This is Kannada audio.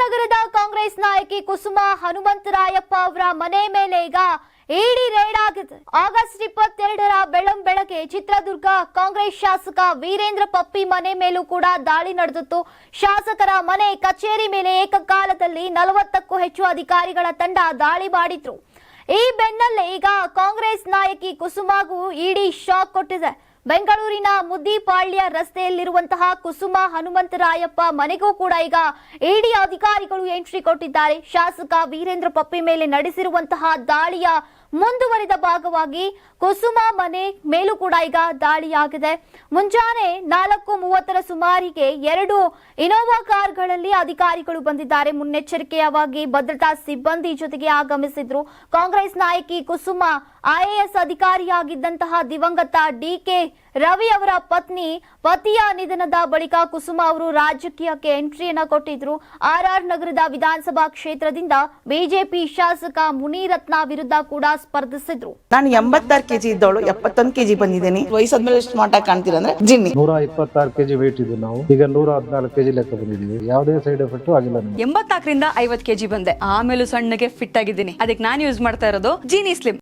ನಗರದ ಕಾಂಗ್ರೆಸ್ ನಾಯಕಿ ಕುಸುಮ ಹನುಮಂತರಾಯಪ್ಪ ಅವರ ಮನೆ ಮೇಲೆ ಈಗ ಇಡಿ ರೇಡ್ ಆಗಿದೆ. ಆಗಸ್ಟ್ ಇಪ್ಪತ್ತೆರಡರ ಬೆಳಂ ಬೆಳಗ್ಗೆ ಚಿತ್ರದುರ್ಗ ಕಾಂಗ್ರೆಸ್ ಶಾಸಕ ವೀರೇಂದ್ರ ಪಪ್ಪಿ ಮನೆ ಮೇಲೂ ಕೂಡ ದಾಳಿ ನಡೆದಿತ್ತು. ಶಾಸಕರ ಮನೆ ಕಚೇರಿ ಮೇಲೆ ಏಕಕಾಲದಲ್ಲಿ ನಲವತ್ತಕ್ಕೂ ಹೆಚ್ಚು ಅಧಿಕಾರಿಗಳ ತಂಡ ದಾಳಿ ಮಾಡಿದ್ರು. ಈ ಬೆನ್ನಲ್ಲೇ ಈಗ ಕಾಂಗ್ರೆಸ್ ನಾಯಕಿ ಕುಸುಮಾಗೂ ಇಡಿ ಶಾಕ್ ಕೊಟ್ಟಿದೆ. ಬೆಂಗಳೂರಿನ ಮುದ್ದಿಪಾಳ್ಯ ರಸ್ತೆಯಲ್ಲಿರುವಂತಹ ಕುಸುಮ ಹನುಮಂತರಾಯಪ್ಪ ಮನೆಗೂ ಕೂಡ ಈಗ ಇಡಿ ಅಧಿಕಾರಿಗಳು ಎಂಟ್ರಿ ಕೊಟ್ಟಿದ್ದಾರೆ. ಶಾಸಕ ವೀರೇಂದ್ರ ಪಪ್ಪಿ ಮೇಲೆ ನಡೆಸಿರುವಂತಹ ದಾಳಿಯ ಮುಂದುವರಿದ ಭಾಗವಾಗಿ ಕುಸುಮ ಮನೆ ಮೇಲೂ ಕೂಡ ಈಗ ದಾಳಿಯಾಗಿದೆ. ಮುಂಜಾನೆ ನಾಲ್ಕು ಮೂವತ್ತರ ಸುಮಾರಿಗೆ ಎರಡು ಇನೋವಾ ಕಾರ್ಗಳಲ್ಲಿ ಅಧಿಕಾರಿಗಳು ಬಂದಿದ್ದಾರೆ. ಮುನ್ನೆಚ್ಚರಿಕೆಯವಾಗಿ ಭದ್ರತಾ ಸಿಬ್ಬಂದಿ ಜೊತೆಗೆ ಆಗಮಿಸಿದ್ರು. ಕಾಂಗ್ರೆಸ್ ನಾಯಕಿ ಕುಸುಮ ಐಎಎಸ್ ಅಧಿಕಾರಿಯಾಗಿದ್ದಂತಹ ದಿವಂಗತ ಡಿಕೆ ರವಿ ಅವರ ಪತ್ನಿ ಪತಿಯ ನಿಧನದ ಬಳಿಕ ಕುಸುಮ ಅವರು ರಾಜಕೀಯಕ್ಕೆ ಎಂಟ್ರಿಯನ್ನ ಕೊಟ್ಟಿದ್ರು. ಆರ್ಆರ್ ನಗರದ ವಿಧಾನಸಭಾ ಕ್ಷೇತ್ರದಿಂದ ಬಿಜೆಪಿ ಶಾಸಕ ಮುನಿರತ್ನ ವಿರುದ್ಧ ಕೂಡ ಸ್ಪರ್ಧಿಸಿದ್ರು. ನಾನು ಎಂಬತ್ತಾರು ಕೆಜಿ ಇದ್ದವಳು ಎಪ್ಪತ್ತೊಂದು ಕೆಜಿ ಬಂದಿದ್ದೀನಿ. ವಯಸ್ಸಾದ್ಮೇಲೆ ಸ್ಮಾರ್ಟ್ ಆಗಿ ಕಾಣ್ತೀರಾ ಅಂದ್ರೆ ಜಿನ್ನಿ. ನೂರ ಇಪ್ಪತ್ತಾರು ಕೆಜಿ ವೇಟ್ ಇದ್ದು ನಾವು. ಈಗ ನೂರ ಹದಿನಾಲ್ಕು ಕೆಜಿ ಲೆಕ್ಕ ಬಂದಿದ್ದೀವಿ. ಯಾವುದೇ ಸೈಡ್ ಎಫೆಕ್ಟ್ ಆಗಿಲ್ಲ ಎಂಬತ್ತಾಕರಿಂದ ಎಂಬತ್ನಾಲ್ಕರಿಂದ ಐವತ್ ಕೆಜಿ ಬಂದೆ. ಆಮೇಲೂ ಸಣ್ಣಗೆ ಫಿಟ್ ಆಗಿದ್ದೀನಿ. ಅದಕ್ಕೆ ನಾನು ಯೂಸ್ ಮಾಡ್ತಾ ಇರೋದು ಜೀನಿ ಸ್ಲಿಮ್